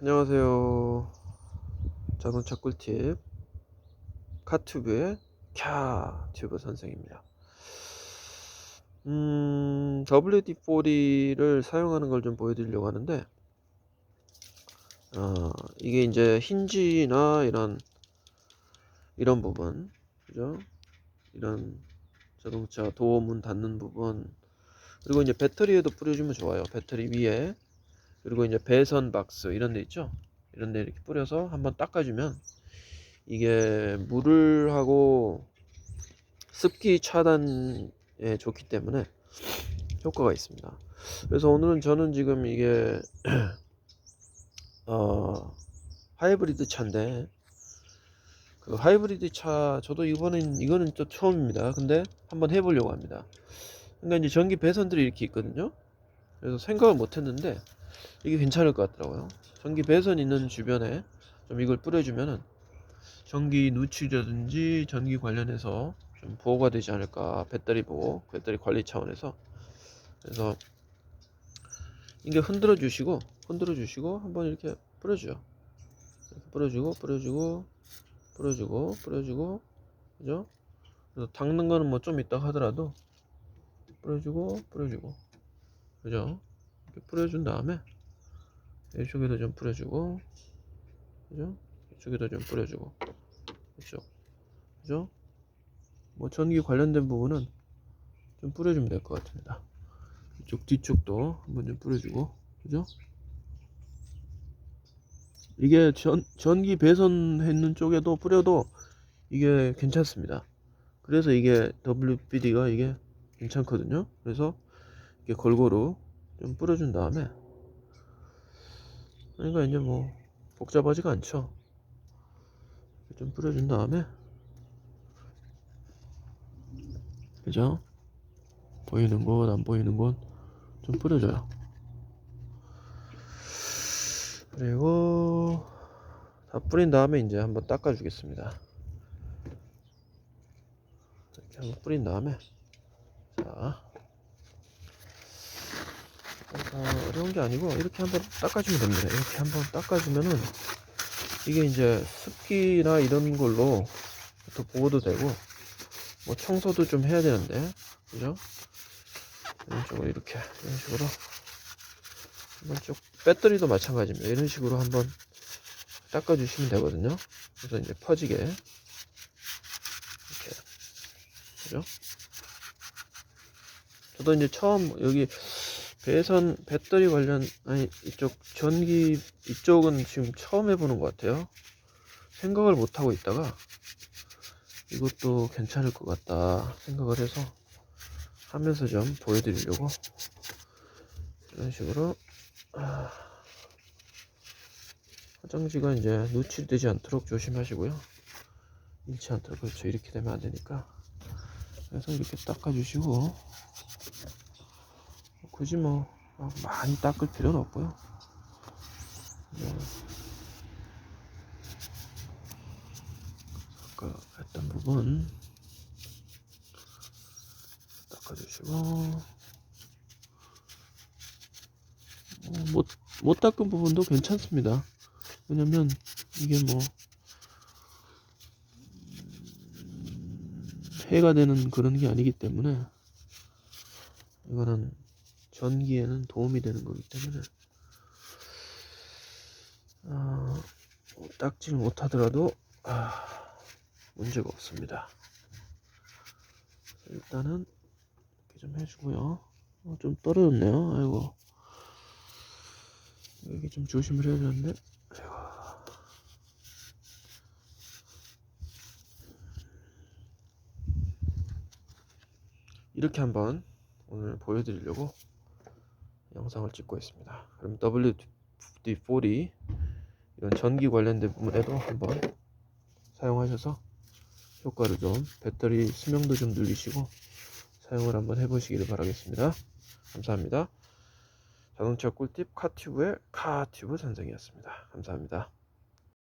안녕하세요. 자동차 꿀팁 카튜브의 캬 튜브 선생입니다. 음, WD-40를 사용하는 걸 좀 보여드리려고 하는데, 어, 이게 이제 힌지나 이런 이런 부분, 그죠? 이런 자동차 도어문 닫는 부분, 그리고 이제 배터리에도 뿌려주면 좋아요. 배터리 위에 그리고 이제 배선 박스 이런 데 있죠? 이런 데 이렇게 뿌려서 한번 닦아주면 이게 물을 하고 습기 차단에 좋기 때문에 효과가 있습니다. 그래서 오늘은 저는 지금 이게 어 하이브리드 차인데 그 하이브리드 차 저도 이번엔 이거는 또 처음입니다. 근데 한번 해보려고 합니다. 그러니까 이제 전기 배선들이 이렇게 있거든요. 그래서 생각을 못 했는데 이게 괜찮을 것 같더라고요. 전기 배선 있는 주변에 좀 이걸 뿌려주면은 전기 누출이라든지 전기 관련해서 좀 보호가 되지 않을까 배터리 보호, 배터리 관리 차원에서 그래서 이게 흔들어 주시고 흔들어 주시고 한번 이렇게 뿌려줘요. 이렇게 뿌려주고 뿌려주고 뿌려주고 뿌려주고 그죠? 그래서 닦는 거는 뭐좀 이따 하더라도 뿌려주고 뿌려주고 그죠? 뿌려준 다음에 이쪽에도 좀 뿌려주고 그죠? 이쪽에도 좀 뿌려주고 이쪽 그죠? 뭐 전기 관련된 부분은 좀 뿌려주면 될 것 같습니다 이쪽 뒤쪽도 한번 좀 뿌려주고 그죠? 이게 전, 전기 배선했는 쪽에도 뿌려도 이게 괜찮습니다 그래서 이게 WBD가 이게 괜찮거든요 그래서 이게 골고루 좀 뿌려준 다음에. 그러니까 이제 뭐 복잡하지가 않죠. 좀 뿌려준 다음에. 그죠? 보이는 곳 안 보이는 곳 좀 뿌려줘요. 그리고 다 뿌린 다음에 이제 한번 닦아 주겠습니다. 이렇게 한번 뿌린 다음에. 자 어, 어려운 게 아니고 이렇게 한번 닦아주면 됩니다. 이렇게 한번 닦아주면은 이게 이제 습기나 이런 걸로 또 보호도 되고 뭐 청소도 좀 해야 되는데 그죠? 이런 쪽으로 이렇게 이런 식으로 한번 쭉 배터리도 마찬가지입니다. 이런 식으로 한번 닦아주시면 되거든요. 그래서 이제 퍼지게 이렇게 그죠? 저도 이제 처음 여기 배선 배터리 관련 아니 이쪽 전기 이쪽은 지금 처음 해보는 것 같아요. 생각을 못 하고 있다가 이것도 괜찮을 것 같다 생각을 해서 하면서 좀 보여드리려고 이런 식으로 아, 화장지가 이제 누출되지 않도록 조심하시고요. 잃지 않도록 그렇죠. 이렇게 되면 안 되니까. 그래서 이렇게 닦아주시고 굳이 뭐 많이 닦을 필요는 없고요. 네. 아까 했던 부분 닦아주시고 어, 못, 못 닦은 부분도 괜찮습니다. 왜냐면 이게 뭐 해가 되는 그런 게 아니기 때문에 이거는 전기에는 도움이 되는 거기 때문에 어, 닦질 못하더라도 아, 문제가 없습니다. 일단은 이렇게 좀 해주고요. 어, 좀 떨어졌네요. 아이고 여기 좀 조심을 해야 되는데 아이고. 이렇게 한번 오늘 보여드리려고 영상을 찍고 있습니다. 그럼 WD-40 이런 전기 관련된 부분에도 한번 사용하셔서 효과를 좀 배터리 수명도 좀 늘리시고 사용을 한번 해보시기를 바라겠습니다. 감사합니다. 자동차 꿀팁 카튜브의 카튜브 선생이었습니다. 감사합니다.